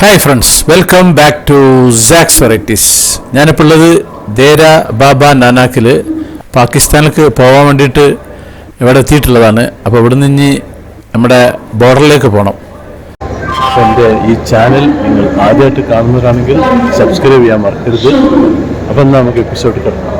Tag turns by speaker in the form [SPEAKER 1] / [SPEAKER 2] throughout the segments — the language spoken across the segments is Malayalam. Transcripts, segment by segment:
[SPEAKER 1] hi friends welcome back to sax varieties ഞാനിപ്പോൾ ഉള്ളത് ദേര ബാബ നാനാക്കിൽ പാകിസ്ഥാനിലേക്ക് പോകാൻ വേണ്ടിയിട്ട് ഇവിടെ എത്തിയിട്ടുള്ളതാണ് അപ്പോൾ ഇവിടെ നിന്ന് നമ്മുടെ ബോർഡറിലേക്ക് പോകണം അപ്പോൾ എൻ്റെ ഈ ചാനൽ നിങ്ങൾ ആദ്യമായിട്ട് കാണുന്നതാണെങ്കിൽ സബ്സ്ക്രൈബ് ചെയ്യാൻ മറക്കരുത് അപ്പം നമുക്ക് എപ്പിസോഡ് കിടക്കാം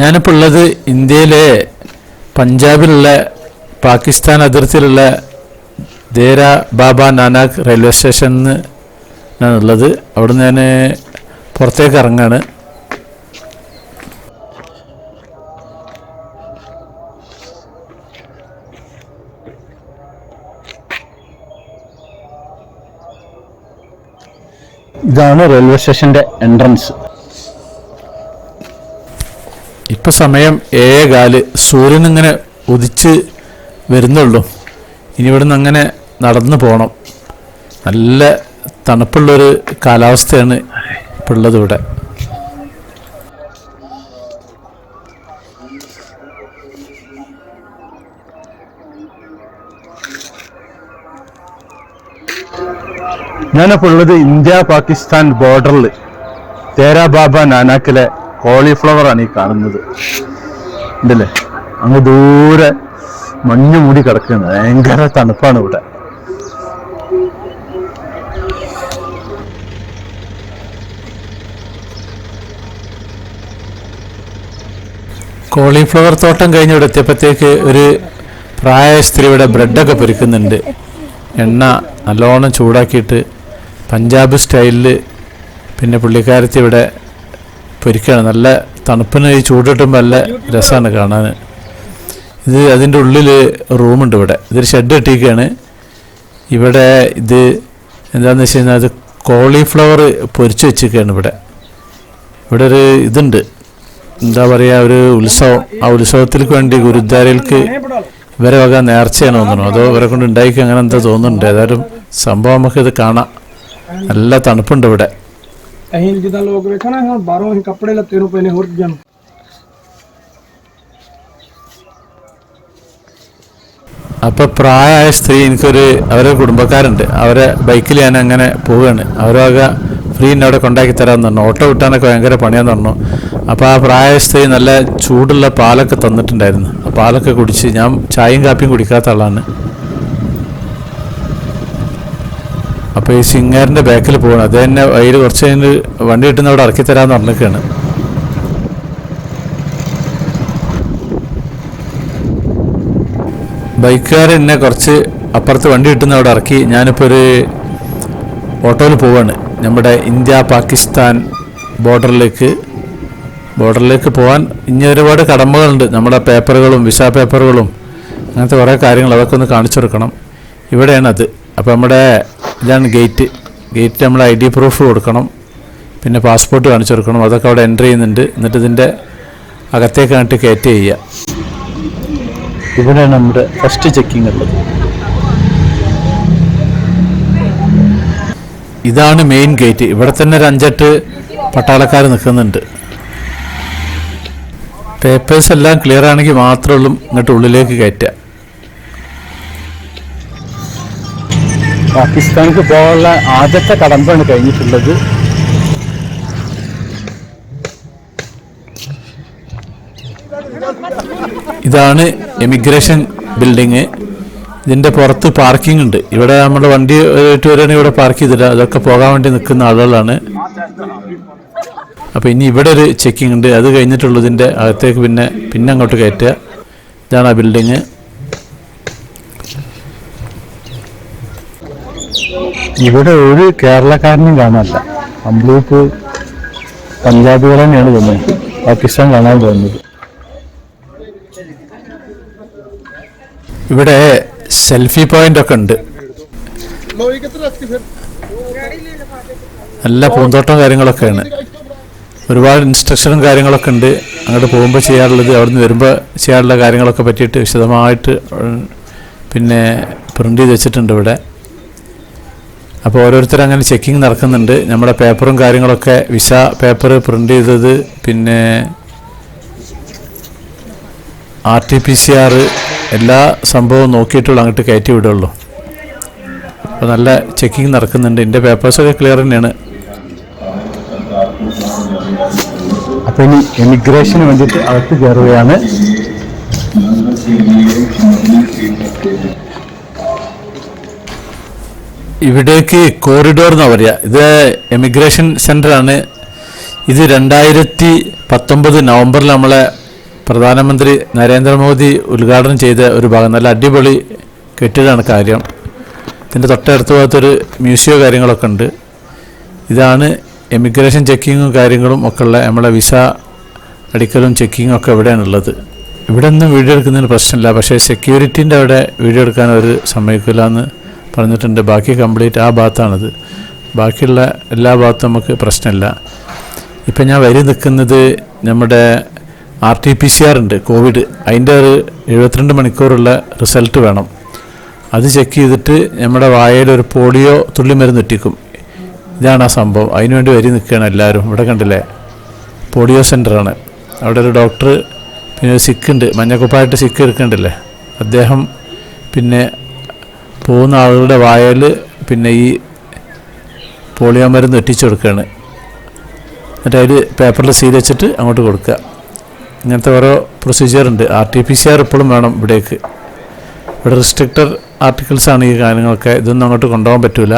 [SPEAKER 1] ഞാനിപ്പോൾ ഉള്ളത് ഇന്ത്യയിലെ പഞ്ചാബിലുള്ള പാകിസ്ഥാൻ അതിർത്തിയിലുള്ള ദേര ബാബ നാനാക്ക് റെയിൽവേ സ്റ്റേഷനിൽ ഉള്ളത് അവിടെ ഞാൻ പുറത്തേക്ക് ഇറങ്ങാണ് ഇതാണ് റെയിൽവേ സ്റ്റേഷൻ്റെ എൻട്രൻസ് ഇപ്പം സമയം ഏഴേകാല് സൂര്യനിങ്ങനെ ഉദിച്ച് വരുന്നുള്ളൂ ഇനി ഇവിടുന്ന് അങ്ങനെ നടന്നു പോകണം നല്ല തണുപ്പുള്ളൊരു കാലാവസ്ഥയാണ് ഇപ്പോൾ ഉള്ളത് ഇവിടെ ഞാനിപ്പോൾ ഉള്ളത് ഇന്ത്യ പാകിസ്ഥാൻ ബോർഡറിൽ തേരാ ബാബ നാനാക്കിലെ കോളിഫ്ലവറാണ് ഈ കാണുന്നത് ഉണ്ടല്ലേ അങ്ങ് ദൂരെ മഞ്ഞ് മൂടി കിടക്കുന്നത് ഭയങ്കര തണുപ്പാണ് ഇവിടെ കോളിഫ്ലവർ തോട്ടം കഴിഞ്ഞ് ഇവിടെ എത്തിയപ്പോഴത്തേക്ക് ഒരു പ്രായ സ്ത്രീയുടെ ബ്രെഡൊക്കെ പൊരിക്കുന്നുണ്ട് എണ്ണ നല്ലോണം ചൂടാക്കിയിട്ട് പഞ്ചാബ് സ്റ്റൈലിൽ പിന്നെ പുള്ളിക്കാരത്തി ഇവിടെ പൊരിക്കുകയാണ് നല്ല തണുപ്പിന് ഈ ചൂടിട്ടും നല്ല രസമാണ് കാണാൻ ഇത് അതിൻ്റെ ഉള്ളിൽ റൂമുണ്ട് ഇവിടെ ഇതൊരു ഷെഡ് ഇട്ടിരിക്കുകയാണ് ഇവിടെ ഇത് എന്താണെന്ന് വെച്ച് കഴിഞ്ഞാൽ അത് കോളിഫ്ലവർ പൊരിച്ച് വെച്ചിരിക്കുകയാണ് ഇവിടെ ഇവിടെ ഒരു ഇതുണ്ട് എന്താ പറയുക ഒരു ഉത്സവം ആ ഉത്സവത്തിലേക്ക് വേണ്ടി ഗുരുദ്വാരയിൽക്ക് ഇവരെ വക നേർച്ചയാണ് തോന്നുന്നു അതോ ഇവരെ കൊണ്ട് ഉണ്ടായിക്ക് അങ്ങനെ എന്താ തോന്നുന്നുണ്ട് ഏതായാലും സംഭവം നമുക്കിത് കാണാം നല്ല തണുപ്പുണ്ട് ഇവിടെ ਅਸੀਂ ਜਿੱਦਾਂ ਲੋਕ ਵੇਖਣਾ ਹੁਣ ਬਾਹਰੋਂ ਅਸੀਂ ਕੱਪੜੇ ਲੱਤੇ ਨੂੰ ਪਏ ਨੇ ਹੋਰ ਚੀਜ਼ਾਂ ਨੂੰ അപ്പോൾ പ്രായമായ സ്ത്രീ എനിക്കൊരു അവരെ കുടുംബക്കാരുണ്ട് അവരെ ബൈക്കിൽ ഞാൻ അങ്ങനെ പോവുകയാണ് അവരൊക്കെ ഫ്രീ എന്നെ അവിടെ കൊണ്ടാക്കി തരാമെന്ന് പറഞ്ഞു ഓട്ടോ വിട്ടാനൊക്കെ ഭയങ്കര പണിയാന്ന് പറഞ്ഞു അപ്പോൾ ആ പ്രായമായ സ്ത്രീ നല്ല ചൂടുള്ള പാലൊക്കെ തന്നിട്ടുണ്ടായിരുന്നു ആ പാലൊക്കെ കുടിച്ച് ഞാൻ ചായയും കാപ്പിയും കുടിക്കാത്ത ആളാണ് അപ്പോൾ ഈ സിംഗാറിൻ്റെ ബാക്കിൽ പോകണം അത് തന്നെ അതിൽ കുറച്ച് കഴിഞ്ഞ് വണ്ടി കിട്ടുന്ന അവിടെ ഇറക്കി തരാമെന്ന് പറഞ്ഞിരിക്കുകയാണ് ബൈക്കുകാർ എന്നെ കുറച്ച് അപ്പുറത്ത് വണ്ടി കിട്ടുന്ന അവിടെ ഇറക്കി ഞാനിപ്പോൾ ഒരു ഓട്ടോയിൽ പോവാണ് നമ്മുടെ ഇന്ത്യ പാകിസ്ഥാൻ ബോർഡറിലേക്ക് ബോർഡറിലേക്ക് പോകാൻ ഇനി ഒരുപാട് കടമ്പകളുണ്ട് നമ്മുടെ പേപ്പറുകളും വിസ പേപ്പറുകളും അങ്ങനത്തെ കുറേ കാര്യങ്ങൾ അതൊക്കെ ഒന്ന് കാണിച്ചു കൊടുക്കണം ഇവിടെയാണത് അപ്പോൾ നമ്മുടെ ഇതാണ് ഗേറ്റ് ഗേറ്റ് നമ്മൾ ഐ ഡി പ്രൂഫ് കൊടുക്കണം പിന്നെ പാസ്പോർട്ട് കാണിച്ചു കൊടുക്കണം അതൊക്കെ അവിടെ എൻ്റർ ചെയ്യുന്നുണ്ട് എന്നിട്ട് ഇതിൻ്റെ അകത്തേക്ക് കണ്ടിട്ട് കയറ്റി ചെയ്യുക ഇവിടെ നമ്മുടെ ഫസ്റ്റ് ചെക്കിംഗ് ഉള്ളത് ഇതാണ് മെയിൻ ഗേറ്റ് ഇവിടെ തന്നെ ഒരു അഞ്ചെട്ട് പട്ടാളക്കാർ നിൽക്കുന്നുണ്ട് പേപ്പേഴ്സ് എല്ലാം ക്ലിയർ ആണെങ്കിൽ മാത്രമേ ഉള്ളൂ ഇങ്ങോട്ട് ഉള്ളിലേക്ക് കയറ്റുക പാകിസ്ഥാനിക്ക് പോകാനുള്ള ആദ്യത്തെ കടമ്പാണ് കഴിഞ്ഞിട്ടുള്ളത് ഇതാണ് എമിഗ്രേഷൻ ബിൽഡിങ് ഇതിൻ്റെ പുറത്ത് പാർക്കിംഗ് ഉണ്ട് ഇവിടെ നമ്മുടെ വണ്ടി ഇട്ട് വരികയാണെങ്കിൽ ഇവിടെ പാർക്ക് ചെയ്തില്ല അതൊക്കെ പോകാൻ വേണ്ടി നിൽക്കുന്ന ആളുകളാണ് അപ്പോൾ ഇനി ഇവിടെ ഒരു ചെക്കിംഗ് ഉണ്ട് അത് കഴിഞ്ഞിട്ടുള്ളതിൻ്റെ അകത്തേക്ക് പിന്നെ പിന്നെ അങ്ങോട്ട് കയറ്റുക ഇതാണ് ആ ബിൽഡിങ് ഇവിടെ ഒരു കേരളക്കാരനും കാണാനില്ല അമ്പലൂപ്പ് പഞ്ചാബികൾ തന്നെയാണ് തോന്നുന്നത് പാകിസ്ഥാൻ കാണാൻ തോന്നുന്നത് ഇവിടെ സെൽഫി പോയിന്റ് ഒക്കെ ഉണ്ട് നല്ല പൂന്തോട്ടം കാര്യങ്ങളൊക്കെയാണ് ഒരുപാട് ഇൻസ്ട്രക്ഷനും കാര്യങ്ങളൊക്കെ ഉണ്ട് അങ്ങോട്ട് പോകുമ്പോൾ ചെയ്യാറുള്ളത് അവിടുന്ന് വരുമ്പോൾ ചെയ്യാറുള്ള കാര്യങ്ങളൊക്കെ പറ്റിയിട്ട് വിശദമായിട്ട് പിന്നെ പ്രിന്റ് ചെയ്ത് വെച്ചിട്ടുണ്ട് ഇവിടെ അപ്പോൾ ഓരോരുത്തർ അങ്ങനെ ചെക്കിങ് നടക്കുന്നുണ്ട് നമ്മുടെ പേപ്പറും കാര്യങ്ങളൊക്കെ വിസ പേപ്പർ പ്രിൻ്റ് ചെയ്തത് പിന്നെ ആർ ടി പി സി ആറ് എല്ലാ സംഭവവും നോക്കിയിട്ടുള്ളൂ അങ്ങോട്ട് കയറ്റി വിടുള്ളൂ അപ്പോൾ നല്ല ചെക്കിങ് നടക്കുന്നുണ്ട് എൻ്റെ പേപ്പേഴ്സൊക്കെ ക്ലിയർ തന്നെയാണ് അപ്പോൾ ഇനി എമിഗ്രേഷന് വേണ്ടിയിട്ട് അകത്ത് കയറുകയാണ് ഇവിടേക്ക് കോറിഡോർ എന്ന് പറയുക ഇത് എമിഗ്രേഷൻ സെൻ്ററാണ് ഇത് രണ്ടായിരത്തി പത്തൊമ്പത് നവംബറിൽ നമ്മളെ പ്രധാനമന്ത്രി നരേന്ദ്രമോദി ഉദ്ഘാടനം ചെയ്ത ഒരു ഭാഗം നല്ല അടിപൊളി കെട്ടിടമാണ് കാര്യം ഇതിൻ്റെ തൊട്ടടുത്ത ഭാഗത്തൊരു മ്യൂസിയോ കാര്യങ്ങളൊക്കെ ഉണ്ട് ഇതാണ് എമിഗ്രേഷൻ ചെക്കിങ്ങും കാര്യങ്ങളും ഒക്കെ ഉള്ള നമ്മളെ വിസ അടിക്കലും ചെക്കിങ്ങും ഒക്കെ എവിടെയാണുള്ളത് ഇവിടെ നിന്നും വീഡിയോ എടുക്കുന്നതിന് പ്രശ്നമില്ല പക്ഷേ സെക്യൂരിറ്റീൻ്റെ അവിടെ വീഡിയോ എടുക്കാൻ അവർ സമ്മതിക്കില്ല എന്ന് പറഞ്ഞിട്ടുണ്ട് ബാക്കി കംപ്ലീറ്റ് ആ ഭാഗത്താണത് ബാക്കിയുള്ള എല്ലാ ഭാഗത്തും നമുക്ക് പ്രശ്നമില്ല ഇപ്പം ഞാൻ വരി നിൽക്കുന്നത് നമ്മുടെ R T P C R ഉണ്ട് കോവിഡ് അതിൻ്റെ ഒരു എഴുപത്തിരണ്ട് മണിക്കൂറുള്ള റിസൾട്ട് വേണം അത് ചെക്ക് ചെയ്തിട്ട് നമ്മുടെ വായയിൽ ഒരു പോളിയോ തുള്ളിമരുന്ന് ഇട്ടിക്കും ഇതാണ് ആ സംഭവം അതിനുവേണ്ടി വരി നിൽക്കുകയാണ് എല്ലാവരും ഇവിടെ കണ്ടില്ലേ പോളിയോ സെൻ്ററാണ് അവിടെ ഒരു ഡോക്ടർ പിന്നെ ഒരു സിക്ക് ഉണ്ട് മഞ്ഞക്കുപ്പായിട്ട് സിക്ക് എടുക്കണ്ടല്ലേ അദ്ദേഹം പിന്നെ പോകുന്ന ആളുകളുടെ വായൽ പിന്നെ ഈ പോളിയോ മരുന്ന് ഒറ്റിച്ചു കൊടുക്കുകയാണ് എന്നിട്ട് അതിൽ പേപ്പറിൽ സീൽ വെച്ചിട്ട് അങ്ങോട്ട് കൊടുക്കുക ഇങ്ങനത്തെ ഓരോ പ്രൊസീജിയറുണ്ട് R T P C R ഇപ്പോഴും വേണം ഇവിടേക്ക് ഇവിടെ റിസ്ട്രിക്റ്റർ ആർട്ടിക്കിൾസാണ് ഈ കാര്യങ്ങളൊക്കെ ഇതൊന്നും അങ്ങോട്ട് കൊണ്ടുപോകാൻ പറ്റില്ല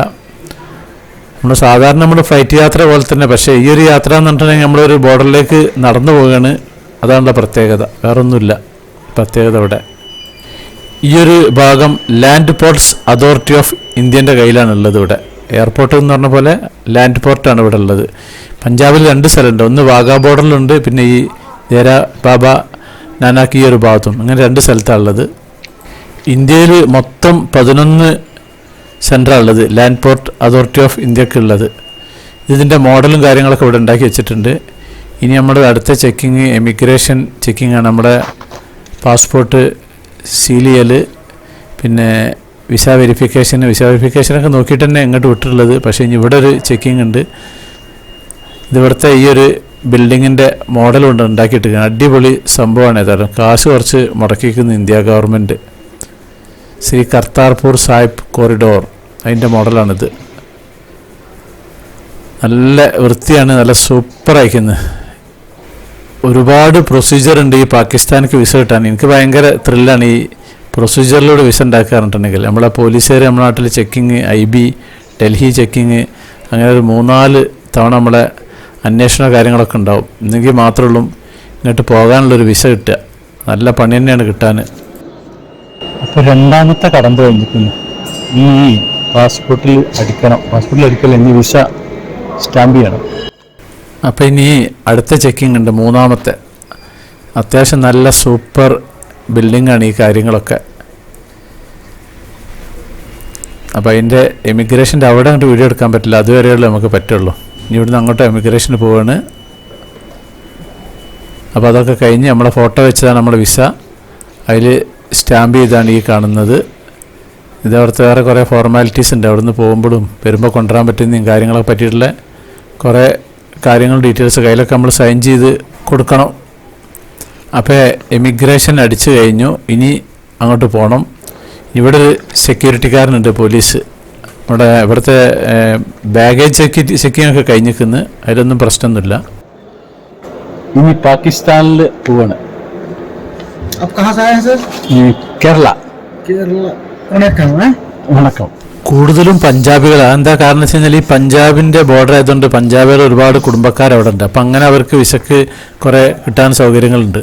[SPEAKER 1] നമ്മൾ സാധാരണ നമ്മൾ ഫ്ലൈറ്റ് യാത്ര പോലെ തന്നെ പക്ഷേ ഈ ഒരു യാത്ര എന്ന് പറഞ്ഞിട്ടുണ്ടെങ്കിൽ നമ്മളൊരു ബോർഡറിലേക്ക് നടന്നു പോവുകയാണ് അതാണല്ലോ പ്രത്യേകത വേറൊന്നുമില്ല പ്രത്യേകത ഇവിടെ ഈ ഒരു ഭാഗം ലാൻഡ് പോർട്ട്സ് അതോറിറ്റി ഓഫ് ഇന്ത്യൻ്റെ കയ്യിലാണ് ഉള്ളത് ഇവിടെ എയർപോർട്ട് എന്ന് പറഞ്ഞ പോലെ ലാൻഡ് പോർട്ടാണ് ഇവിടെ ഉള്ളത് പഞ്ചാബിൽ രണ്ട് സ്ഥലമുണ്ട് ഒന്ന് വാഗാ ബോർഡറിലുണ്ട് പിന്നെ ഈ ദേര ബാബ നാനാക്ക് ഈ ഒരു ഭാഗത്തും അങ്ങനെ രണ്ട് സ്ഥലത്താണ് ഉള്ളത് ഇന്ത്യയിൽ മൊത്തം പതിനൊന്ന് സെൻ്ററാണ് ഉള്ളത് ലാൻഡ് പോർട്ട് അതോറിറ്റി ഓഫ് ഇന്ത്യക്ക് ഉള്ളത് ഇതിൻ്റെ മോഡലും കാര്യങ്ങളൊക്കെ ഇവിടെ ഉണ്ടാക്കി വെച്ചിട്ടുണ്ട് ഇനി നമ്മുടെ അടുത്ത ചെക്കിങ് എമിഗ്രേഷൻ ചെക്കിങ്ങാണ് നമ്മുടെ പാസ്പോർട്ട് സീലിയൽ പിന്നെ വിസ വെരിഫിക്കേഷൻ വിസ വെരിഫിക്കേഷനൊക്കെ നോക്കിയിട്ട് തന്നെ ഇങ്ങോട്ട് വിട്ടിട്ടുള്ളത് പക്ഷേ ഇനി ഇവിടെ ഒരു ചെക്കിംഗ് ഉണ്ട് ഇതിവിടുത്തെ ഈ ഒരു ബിൽഡിങ്ങിൻ്റെ കൊണ്ട് ഉണ്ടാക്കിയിട്ട് അടിപൊളി സംഭവമാണ് ഏതായാലും കാശ് കുറച്ച് മുടക്കിക്കുന്നു India government Shri Kartarpur Sahib corridor അതിൻ്റെ മോഡലാണിത് നല്ല വൃത്തിയാണ് നല്ല സൂപ്പർ അയക്കുന്നത് ഒരുപാട് പ്രൊസീജിയർ ഉണ്ട് ഈ പാകിസ്ഥാനിക്ക് വിസ കിട്ടാൻ എനിക്ക് ഭയങ്കര ത്രില്ലാണ് ഈ പ്രൊസീജിയറിലൂടെ വിസ ഉണ്ടാക്കാറുണ്ടെങ്കിൽ നമ്മളെ പോലീസുകാർ നമ്മുടെ നാട്ടിൽ checking I B Delhi checking അങ്ങനെ ഒരു മൂന്നാല് തവണ നമ്മളെ അന്വേഷണ കാര്യങ്ങളൊക്കെ ഉണ്ടാവും എന്നെങ്കിൽ മാത്രമേ ഉള്ളൂ ഇങ്ങോട്ട് പോകാനുള്ളൊരു വിസ കിട്ടുക നല്ല പണി തന്നെയാണ് കിട്ടാൻ അപ്പോൾ രണ്ടാമത്തെ കടന്ന് കഴിഞ്ഞിരിക്കുന്നു ഈ പാസ്പോർട്ടിൽ അടിക്കണം പാസ്പോർട്ടിൽ അടിക്കൽ എന്നീ വിസ സ്റ്റാമ്പ് ചെയ്യണം അപ്പം ഇനി അടുത്ത ചെക്കിംഗ് ഉണ്ട് മൂന്നാമത്തെ അത്യാവശ്യം നല്ല സൂപ്പർ ബിൽഡിങ്ങാണ് ഈ കാര്യങ്ങളൊക്കെ അപ്പോൾ അതിൻ്റെ എമിഗ്രേഷൻ്റെ അവിടെ അങ്ങോട്ട് വീഡിയോ എടുക്കാൻ പറ്റില്ല അതുവരെയുള്ളൂ നമുക്ക് പറ്റുള്ളൂ ഇനി ഇവിടുന്ന് അങ്ങോട്ട് എമിഗ്രേഷന് പോവാണ് അപ്പോൾ അതൊക്കെ കഴിഞ്ഞ് നമ്മളെ ഫോട്ടോ വെച്ചതാണ് നമ്മുടെ വിസ അതിൽ സ്റ്റാമ്പ് ചെയ്താണ് ഈ കാണുന്നത് ഇത് അവിടുത്തെ വേറെ കുറേ ഫോർമാലിറ്റീസ് ഉണ്ട് അവിടുന്ന് പോകുമ്പോഴും വരുമ്പോൾ കൊണ്ടുവരാൻ പറ്റുന്നതും കാര്യങ്ങളെ പറ്റിയിട്ടുള്ള കുറേ കാര്യങ്ങൾ ഡീറ്റെയിൽസ് കയ്യിലൊക്കെ നമ്മൾ സൈൻ ചെയ്ത് കൊടുക്കണം അപ്പോൾ എമിഗ്രേഷൻ അടിച്ചു കഴിഞ്ഞു ഇനി അങ്ങോട്ട് പോകണം ഇവിടെ ഒരു സെക്യൂരിറ്റിക്കാരനുണ്ട് പോലീസ് നമ്മുടെ ഇവിടുത്തെ ബാഗേജ് ചെക്ക് ചെക്കിംഗ് ഒക്കെ നിൽക്കുന്നു അതിലൊന്നും പ്രശ്നമൊന്നുമില്ല ഇനി പാകിസ്ഥാനിൽ പോവാണ് കേരള
[SPEAKER 2] കേരള വണക്കം
[SPEAKER 1] വണക്കം കൂടുതലും പഞ്ചാബികൾ എന്താ കാരണം വെച്ച് കഴിഞ്ഞാൽ ഈ പഞ്ചാബിൻ്റെ ബോർഡർ ആയതുകൊണ്ട് പഞ്ചാബികളുടെ ഒരുപാട് കുടുംബക്കാർ അവിടെ ഉണ്ട് അപ്പം അങ്ങനെ അവർക്ക് വിശക്ക് കുറേ കിട്ടാൻ സൗകര്യങ്ങളുണ്ട്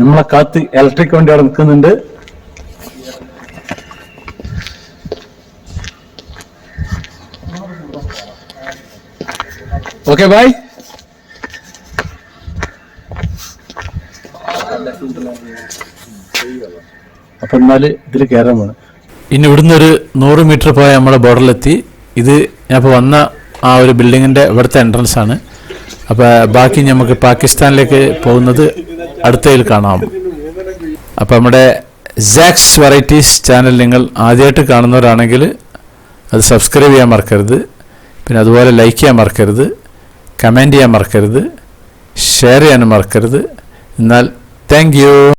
[SPEAKER 1] നമ്മളെ കാത്ത് ഇലക്ട്രിക് വണ്ടി അവിടെ നിൽക്കുന്നുണ്ട് ഓക്കെ ബൈ അപ്പൊ എന്നാല് ഇതിൽ കയറാൻ ഇനി ഇവിടുന്ന് ഒരു നൂറ് മീറ്റർ പോയ നമ്മുടെ ബോർഡറിലെത്തി ഇത് ഞാനിപ്പോൾ വന്ന ആ ഒരു ബിൽഡിങ്ങിൻ്റെ ഇവിടുത്തെ എൻട്രൻസ് ആണ് അപ്പോൾ ബാക്കി നമുക്ക് പാകിസ്ഥാനിലേക്ക് പോകുന്നത് അടുത്തയിൽ കാണാം അപ്പോൾ നമ്മുടെ സാക്സ് വെറൈറ്റീസ് ചാനൽ നിങ്ങൾ ആദ്യമായിട്ട് കാണുന്നവരാണെങ്കിൽ അത് സബ്സ്ക്രൈബ് ചെയ്യാൻ മറക്കരുത് പിന്നെ അതുപോലെ ലൈക്ക് ചെയ്യാൻ മറക്കരുത് കമൻറ്റ് ചെയ്യാൻ മറക്കരുത് ഷെയർ ചെയ്യാനും മറക്കരുത് എന്നാൽ താങ്ക്